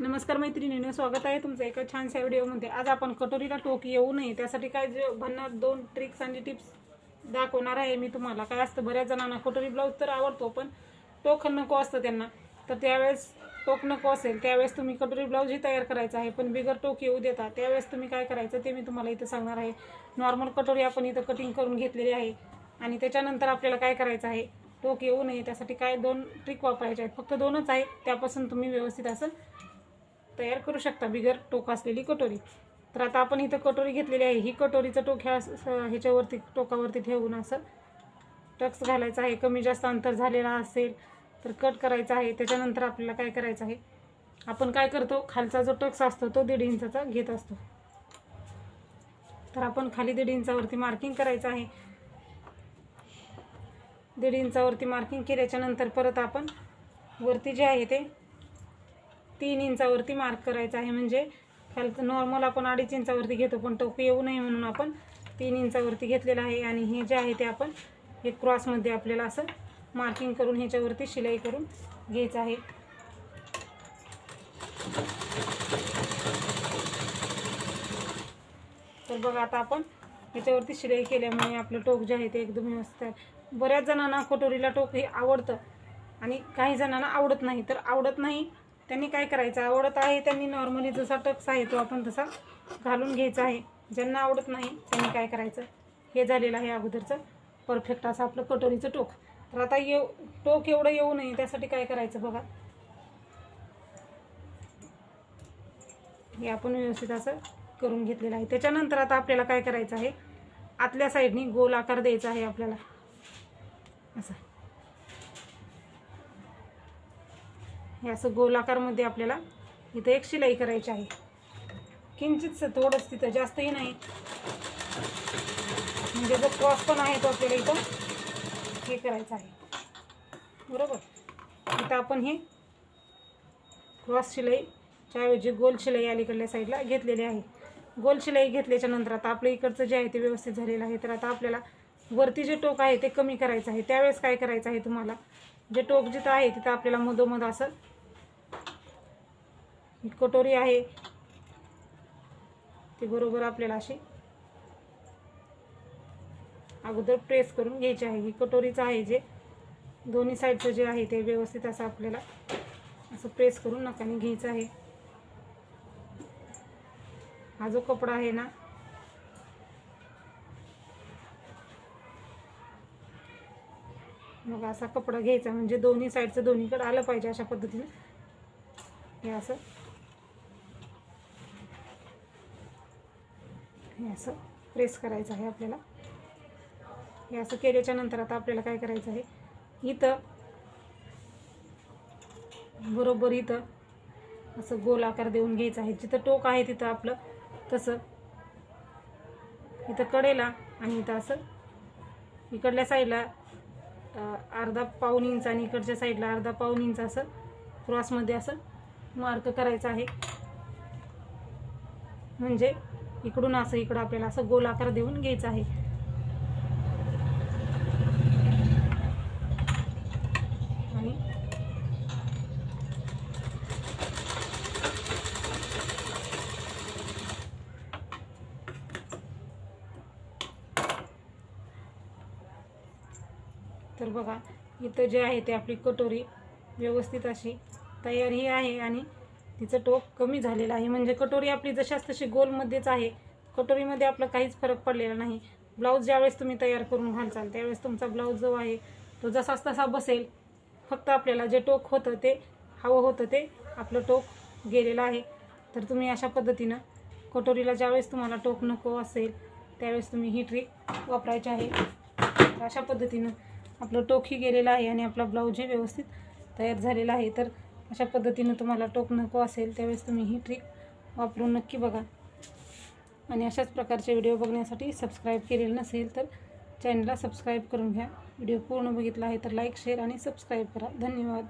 नमस्कार मैत्रिणींनो स्वागत आहे तुमचं एका छानशा व्हिडिओमध्ये. आज आपण कटोरीला टोक येऊ नये त्यासाठी काय जे भन्नाट दोन ट्रिक्स आणि टिप्स दाखवणार आहे मी तुम्हाला. काय असतं बऱ्याच जणांना कटोरी ब्लाऊज तर आवडतो पण टोक नको असतं त्यांना. तर त्यावेळेस टोक नको असेल त्यावेळेस तुम्ही कटोरी ब्लाऊजही तयार करायचा आहे पण बिगर टोक येऊ देता. त्यावेळेस तुम्ही काय करायचं ते मी तुम्हाला इथं सांगणार आहे. नॉर्मल कटोरी आपण इथं कटिंग करून घेतलेली आहे. आणि त्याच्यानंतर आपल्याला काय करायचं आहे टोक येऊ नये. त्यासाठी काय दोन ट्रिक वापरायचे आहेत फक्त दोनच आहेत त्यापासून तुम्ही व्यवस्थित असं तयार करू शकता बिगर टोक असलेली कटोरी. तर आता आपण इथं कटोरी घेतलेली आहे. ही कटोरीचं टोक ह्या ह्याच्यावरती टोकावरती ठेवून असं टक्स घालायचं आहे. कमी जास्त अंतर झालेला असेल तर कट करायचं आहे. त्याच्यानंतर आपल्याला काय करायचं आहे? आपण काय करतो? खालचा जो टक्स असतो तो दीड इंचाचा घेत असतो. तर आपण खाली दीड इंचावरती मार्किंग करायचं आहे. दीड इंचावरती मार्किंग केल्याच्यानंतर परत आपण वरती जे आहे ते तीन इंचावरती मार्क करायचं आहे. म्हणजे खालचं नॉर्मल आपण अडीच इंचावरती घेतो पण टोक येऊ नये म्हणून आपण तीन इंचावरती घेतलेलं आहे. आणि हे जे आहे ते आपण हे क्रॉसमध्ये आपल्याला असं मार्किंग करून ह्याच्यावरती शिलाई करून घ्यायचं आहे. तर बघा आता आपण ह्याच्यावरती शिलाई केल्यामुळे आपलं टोक जे आहे ते एकदम व्यवस्थित आहे. बऱ्याच जणांना कटोरीला टोक हे आवडतं आणि काही जणांना आवडत नाही. तर आवडत नाही त्यांनी काय करायचं? आवडत आहे त्यांनी नॉर्मली जसा टक्स आहे तो आपण तसा घालून घ्यायचा आहे. ज्यांना आवडत नाही त्यांनी काय करायचं? हे झालेलं आहे अगोदरचं. परफेक्ट असं आपलं कटोरीचं टोक. तर आता येऊ टोक एवढं येऊ नये त्यासाठी काय करायचं बघा. हे आपण व्यवस्थित असं करून घेतलेलं आहे. त्याच्यानंतर आता आपल्याला काय करायचं आहे? आतल्या साईडनी गोल आकार द्यायचा आहे आपल्याला. असं. हे असं गोलाकारमध्ये आपल्याला इथं एक शिलाई करायची आहे. किंचितच थोडंच तिथं जास्तही नाही. म्हणजे जो क्रॉस पण आहे तो आपल्याला इथं हे करायचं आहे. बरोबर? इथं आपण हे क्रॉस शिलाईच्या ऐवजी गोल शिलाई अलीकडल्या साईडला घेतलेली आहे. गोल शिलाई घेतल्याच्या नंतर आता आपलं इकडचं जे आहे ते व्यवस्थित झालेलं आहे. तर आता आपल्याला वरती जे टोक आहे ते कमी करायचं आहे. त्यावेळेस काय करायचं आहे तुम्हाला? जे टोक जिथं आहे तिथं आपल्याला मधोमध असं ही कटोरी आहे. ती बरोबर आपल्याला अशी अगोदर प्रेस करून घ्यायची आहे. ही कटोरीचं आहे जे. दोन्ही साईडचं जे आहे ते व्यवस्थित असं आपल्याला असं प्रेस करून नकाने घ्यायचं आहे. हा जो कपडा आहे ना मग असा कपडा घ्यायचा म्हणजे दोन्ही साईडचं दोन्हीकडे आलं पाहिजे अशा पद्धतीने. हे असं. हे असं. प्रेस करायचं आहे आपल्याला. हे असं केल्याच्यानंतर आता आपल्याला काय करायचं आहे? इथं. बरोबर इथं. असं गोल आकार देऊन घ्यायचं आहे. जिथं टोक आहे तिथं आपलं तसं. इथं कडेला आणि इथं असं. इकडल्या साईडला अर्धा पाऊन इंच आणि इकडच्या साईडला अर्धा पाऊन इंच असं क्रॉसमध्ये असं मार्क करायचं आहे. म्हणजे इकडून असं इकडं आपल्याला असं गोल आकार देऊन घ्यायचा आहे आणि तर बघा इथं जे आहे ते आपली कटोरी व्यवस्थित अशी तयारी आहे आणि तिचं टोक कमी झालेलं आहे. म्हणजे कटोरी आपली जशाच तशी गोलमध्येच आहे. कटोरीमध्ये आपलं काहीच फरक पडलेला नाही. ब्लाऊज ज्यावेळेस तुम्ही तयार करून घालचाल त्यावेळेस तुमचा ब्लाऊज जो आहे तो जसाच तसा बसेल. फक्त आपल्याला जे टोक होतं ते हवं होतं ते आपलं टोक गेलेलं आहे. तर तुम्ही अशा पद्धतीनं कटोरीला ज्यावेळेस तुम्हाला टोक नको असेल त्यावेळेस तुम्ही ही ट्रिक वापरायची आहे. तर अशा पद्धतीनं आपलं टोकही गेलेलं आहे आणि आपला ब्लाऊजही व्यवस्थित तयार झालेला आहे तर अशा पद्धतीनं तुम्हाला टोक नको असेल त्यावेळेस तुम्ही ही ट्रिक वापरून नक्की बघा. आणि अशाच प्रकारचे व्हिडिओ बघण्यासाठी सबस्क्राईब केलेलं नसेल तर चॅनलला सबस्क्राईब करून घ्या. व्हिडिओ पूर्ण बघितला आहे तर लाईक शेअर आणि सबस्क्राईब करा. धन्यवाद.